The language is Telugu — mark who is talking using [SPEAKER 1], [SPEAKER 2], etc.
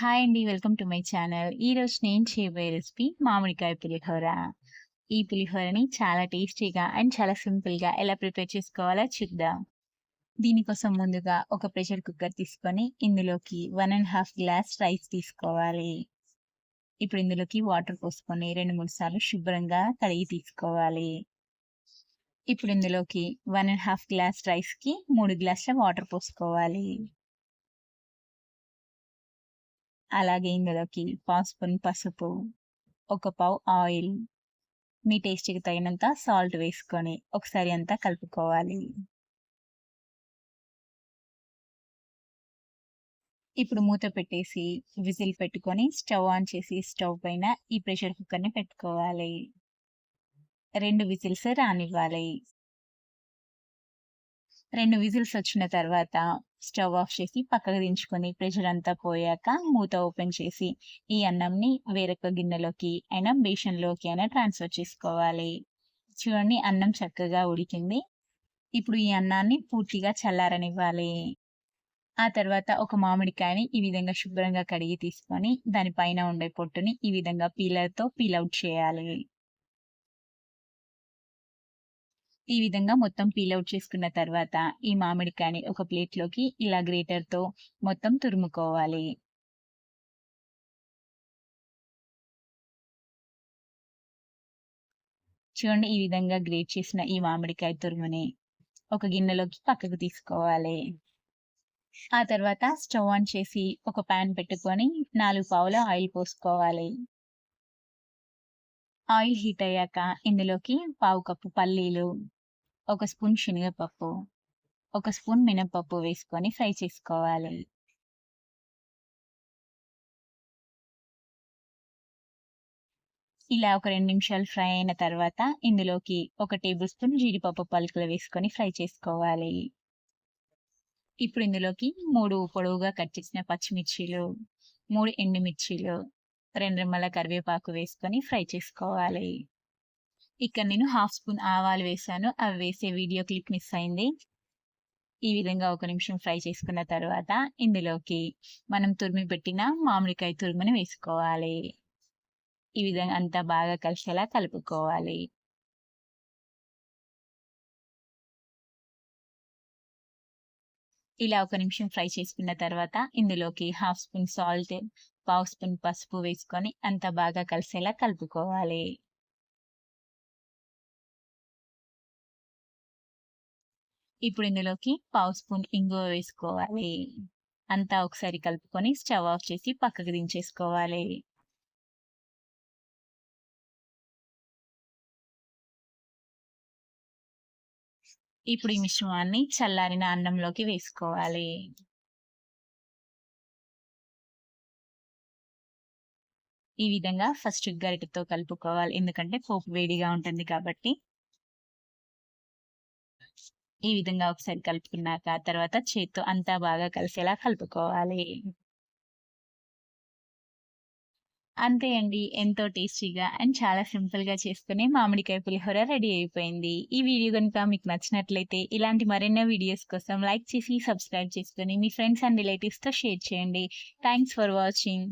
[SPEAKER 1] హాయ్ అండి. Welcome to my channel. ఈరోజు నేను చేయబోయే రెసిపీ మామిడికాయ పులిహోర. ఈ పులిహోరని చాలా టేస్టీగా అండ్ చాలా సింపుల్‌గా ఎలా ప్రిపేర్ చేసుకోవాలో చూద్దాం. దీనికోసం ముందుగా ఒక ప్రెషర్ కుక్కర్ తీసుకొని ఇందులోకి one and half glass rice తీసుకోవాలి. ఇప్పుడు ఇందులోకి వాటర్ పోసుకొని 2, 3 సార్లు శుభ్రంగా కడిగి తీసుకోవాలి. ఇప్పుడు ఇందులోకి వన్ అండ్ హాఫ్ గ్లాస్ రైస్‌కి మూడు గ్లాసుల వాటర్ పోసుకోవాలి. అలాగే ఇందులోకి పావు స్పూన్ పసుపు, ఒక పావు ఆయిల్, మీ టేస్ట్‌కి తగినంత సాల్ట్ వేసుకొని ఒకసారి అంతా కలుపుకోవాలి. ఇప్పుడు మూత పెట్టేసి విజిల్ పెట్టుకొని స్టవ్ ఆన్ చేసి స్టవ్ పైన ఈ ప్రెషర్ కుక్కర్‌ని పెట్టుకోవాలి. రెండు విజిల్స్ రానివ్వాలి. రెండు విజిల్స్ వచ్చిన తర్వాత స్టవ్ ఆఫ్ చేసి పక్కకు దించుకొని ప్రెషర్ అంతా పోయాక మూత ఓపెన్ చేసి ఈ అన్నంని వేరొక గిన్నెలోకి అయినా బేషన్‌లోకి అయినా ట్రాన్స్‌ఫర్ చేసుకోవాలి. చూడండి అన్నం చక్కగా ఉడికింది. ఇప్పుడు ఈ అన్నాన్ని పూర్తిగా చల్లారనివ్వాలి. ఆ తర్వాత ఒక మామిడికాయని ఈ విధంగా శుభ్రంగా కడిగి తీసుకొని దాని పైన ఉండే పొట్టుని ఈ విధంగా పీలర్‌తో పీల్ అవుట్ చేయాలి. ఈ విధంగా మొత్తం పీల్ అవుట్ చేసుకున్న తర్వాత ఈ మామిడికాయని ఒక ప్లేట్‌లోకి ఇలా గ్రేటర్‌తో మొత్తం తురుముకోవాలి. చూడండి ఈ విధంగా గ్రేట్ చేసిన ఈ మామిడికాయ తురుముని ఒక గిన్నెలోకి పక్కకు తీసుకోవాలి. ఆ తర్వాత స్టవ్ ఆన్ చేసి ఒక పాన్ పెట్టుకొని నాలుగు పావుల ఆయిల్ పోసుకోవాలి. ఆయిల్ హీట్ అయ్యాక ఇందులోకి పావు కప్పు పల్లీలు, ఒక స్పూన్ శనగపప్పు, ఒక స్పూన్ మినపప్పు వేసుకొని ఫ్రై చేసుకోవాలి. ఇలా ఒక రెండు నిమిషాలు ఫ్రై అయిన తర్వాత ఇందులోకి ఒక టేబుల్ స్పూన్ జీడిపప్పు పలుకులు వేసుకొని ఫ్రై చేసుకోవాలి. ఇప్పుడు ఇందులోకి మూడు పొడవుగా కట్ చేసిన పచ్చిమిర్చీలు, మూడు ఎండుమిర్చీలు, రెండు రెమ్మల కరివేపాకు వేసుకొని ఫ్రై చేసుకోవాలి. ఇక్కడ నేను హాఫ్ స్పూన్ ఆవాలు వేసాను అవి వేసే వీడియో క్లిప్ మిస్ అయింది. ఈ విధంగా ఒక నిమిషం ఫ్రై చేసుకున్న తర్వాత ఇందులోకి మనం తురిమి పెట్టిన మామిడికాయ తురుముని వేసుకోవాలి. ఈ విధంగా అంతా బాగా కలిసేలా కలుపుకోవాలి. ఇలా ఒక నిమిషం ఫ్రై చేసుకున్న తర్వాత ఇందులోకి హాఫ్ స్పూన్ సాల్ట్, పావు స్పూన్ పసుపు వేసుకొని అంతా బాగా కలిసేలా కలుపుకోవాలి. ఇప్పుడు ఇందులోకి పావు స్పూన్ ఇంగువ వేసుకోవాలి. అంతా ఒకసారి కలుపుకొని స్టవ్ ఆఫ్ చేసి పక్కకు దించేసుకోవాలి. ఇప్పుడు ఈ మిశ్రమాన్ని చల్లారిన అన్నంలోకి వేసుకోవాలి. ఈ విధంగా ఫస్ట్ గరిటెతో కలుపుకోవాలి. ఎందుకంటే పోపు వేడిగా ఉంటుంది కాబట్టి. ఈ విధంగా ఒకసారి కలుపుకున్నాక తర్వాత చేత్తో అంతా బాగా కలిసేలా కలుపుకోవాలి. అంతే అండి. ఎంతో టేస్టీగా అండ్ చాలా సింపుల్‌గా చేసుకునే మామిడికాయ పులిహోర రెడీ అయిపోయింది. ఈ వీడియో గనుక మీకు నచ్చినట్లయితే ఇలాంటి మరెన్నో వీడియోస్ కోసం లైక్ చేసి, సబ్స్క్రైబ్ చేసుకొని మీ ఫ్రెండ్స్ అండ్ రిలేటివ్స్‌తో షేర్ చేయండి. Thanks for watching.